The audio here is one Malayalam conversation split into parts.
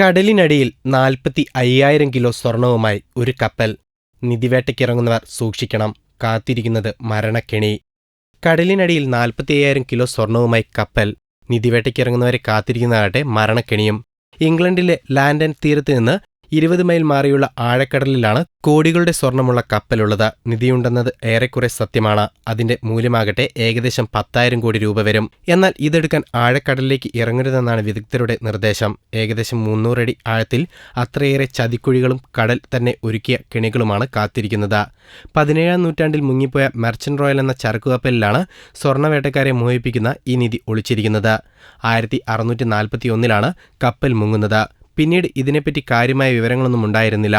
കടലിനടിയിൽ നാൽപ്പത്തി അയ്യായിരം കിലോ സ്വർണവുമായി ഒരു കപ്പൽ. നിധിവേട്ടയ്ക്കിറങ്ങുന്നവർ സൂക്ഷിക്കണം. കാത്തിരിക്കുന്നത് മരണക്കെണി. കടലിനടിയിൽ നാൽപ്പത്തി അയ്യായിരം കിലോ സ്വർണവുമായി കപ്പൽ. നിധിവേട്ടയ്ക്കിറങ്ങുന്നവരെ കാത്തിരിക്കുന്നതാകട്ടെ മരണക്കെണിയും. ഇംഗ്ലണ്ടിലെ ലാൻഡൻ തീരത്ത് നിന്ന് ഇരുപത് മൈൽ മാറിയുള്ള ആഴക്കടലിലാണ് കോടികളുടെ സ്വർണമുള്ള കപ്പലുള്ളത്. നിധിയുണ്ടെന്നത് ഏറെക്കുറെ സത്യമാണ്. അതിന്റെ മൂല്യമാകട്ടെ ഏകദേശം പത്തായിരം കോടി രൂപ വരും. എന്നാൽ ഇതെടുക്കാൻ ആഴക്കടലിലേക്ക് ഇറങ്ങരുതെന്നാണ് വിദഗ്ധരുടെ നിർദ്ദേശം. ഏകദേശം മുന്നൂറടി ആഴത്തിൽ അത്രയേറെ ചതിക്കുഴികളും കടൽ തന്നെ ഒരുക്കിയ കെണികളുമാണ് കാത്തിരിക്കുന്നത്. പതിനേഴാം നൂറ്റാണ്ടിൽ മുങ്ങിപ്പോയ മെർച്ചന്റ് റോയൽ എന്ന ചരക്കുകപ്പലിലാണ് സ്വർണവേട്ടക്കാരെ മോഹിപ്പിക്കുന്ന ഈ നിധി ഒളിച്ചിരിക്കുന്നത്. ആയിരത്തി അറുന്നൂറ്റി നാൽപ്പത്തിയൊന്നിലാണ് കപ്പൽ മുങ്ങുന്നത്. പിന്നീട് ഇതിനെപ്പറ്റി കാര്യമായ വിവരങ്ങളൊന്നും ഉണ്ടായിരുന്നില്ല.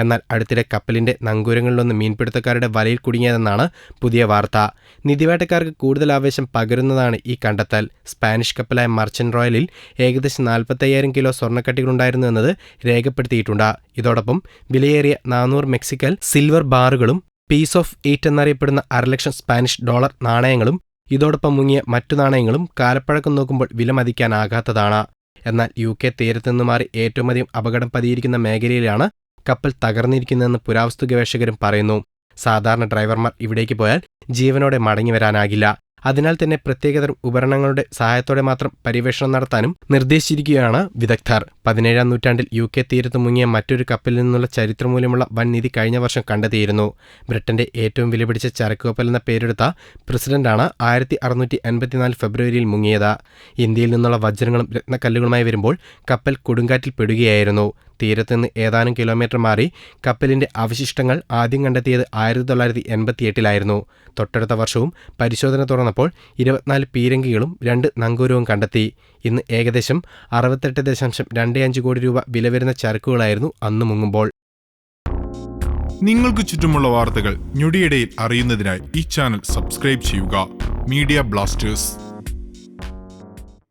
എന്നാൽ അടുത്തിടെ കപ്പലിന്റെ നങ്കൂരങ്ങളിലൊന്ന് മീൻപിടുത്തക്കാരുടെ വലയിൽ കുടുങ്ങിയതെന്നാണ് പുതിയ വാർത്ത. നിധിവേട്ടക്കാർക്ക് കൂടുതൽ ആവേശം പകരുന്നതാണ് ഈ കണ്ടെത്തൽ. സ്പാനിഷ് കപ്പലായ മർച്ചന്റ് റോയലിൽ ഏകദേശം നാൽപ്പത്തയ്യായിരം കിലോ സ്വർണക്കട്ടികളുണ്ടായിരുന്നു എന്നത് രേഖപ്പെടുത്തിയിട്ടുണ്ട്. ഇതോടൊപ്പം വിലയേറിയ നാനൂറ് മെക്സിക്കൽ സിൽവർ ബാറുകളും പീസ് ഓഫ് എയ്റ്റ് എന്നറിയപ്പെടുന്ന അരലക്ഷം സ്പാനിഷ് ഡോളർ നാണയങ്ങളും ഇതോടൊപ്പം മുങ്ങിയ മറ്റു നാണയങ്ങളും കാലപ്പഴക്കം നോക്കുമ്പോൾ വിലമതിക്കാനാകാത്തതാണ്. എന്നാൽ യു കെ തീരത്തുനിന്ന് മാറി ഏറ്റവും അധികം അപകടം പതിയിരിക്കുന്ന മേഖലയിലാണ് കപ്പൽ തകർന്നിരിക്കുന്നതെന്ന് പുരാവസ്തു ഗവേഷകരും പറയുന്നു. സാധാരണ ഡ്രൈവർമാർ ഇവിടേക്ക് പോയാൽ ജീവനോടെ മടങ്ങി വരാനാകില്ല. അതിനാൽ തന്നെ പ്രത്യേകതരം ഉപകരണങ്ങളുടെ സഹായത്തോടെ മാത്രം പര്യവേഷണം നടത്താനും നിർദ്ദേശിച്ചിരിക്കുകയാണ് വിദഗ്ധർ. പതിനേഴാം നൂറ്റാണ്ടിൽ യു കെ തീരത്ത് മുങ്ങിയ മറ്റൊരു കപ്പലിൽ നിന്നുള്ള ചരിത്രമൂല്യമുള്ള വൻ നിധി കഴിഞ്ഞ വർഷം കണ്ടെത്തിയിരുന്നു. ബ്രിട്ടന്റെ ഏറ്റവും വിലപിടിച്ച ചരക്ക് കപ്പൽ എന്ന പേരെടുത്ത പ്രസിഡന്റാണ് ആയിരത്തി അറുന്നൂറ്റി എൺപത്തിനാല് ഫെബ്രുവരിയിൽ മുങ്ങിയത്. ഇന്ത്യയിൽ നിന്നുള്ള വജ്രങ്ങളും രത്നക്കല്ലുകളുമായി വരുമ്പോൾ കപ്പൽ കൊടുങ്കാറ്റിൽ പെടുകയായിരുന്നു. തീരത്തുനിന്ന് ഏതാനും കിലോമീറ്റർ മാറി കപ്പലിന്റെ അവശിഷ്ടങ്ങൾ ആദ്യം കണ്ടെത്തിയത് ആയിരത്തി തൊള്ളായിരത്തി എൺപത്തിയെട്ടിലായിരുന്നു തൊട്ടടുത്ത വർഷവും പരിശോധന തുറന്നപ്പോൾ ഇരുപത്തിനാല് പീരങ്കികളും രണ്ട് നങ്കൂരവും കണ്ടെത്തി. ഇന്ന് ഏകദേശം അറുപത്തെട്ട് ദശാംശം രണ്ട് അഞ്ച് കോടി രൂപ വില വരുന്ന ചരക്കുകളായിരുന്നു അന്ന് മുങ്ങുമ്പോൾ. നിങ്ങൾക്ക് ചുറ്റുമുള്ള വാർത്തകൾ ഞൊടിയിടയിൽ അറിയുന്നതിനായി ഈ ചാനൽ സബ്സ്ക്രൈബ് ചെയ്യുക. Media Blasters.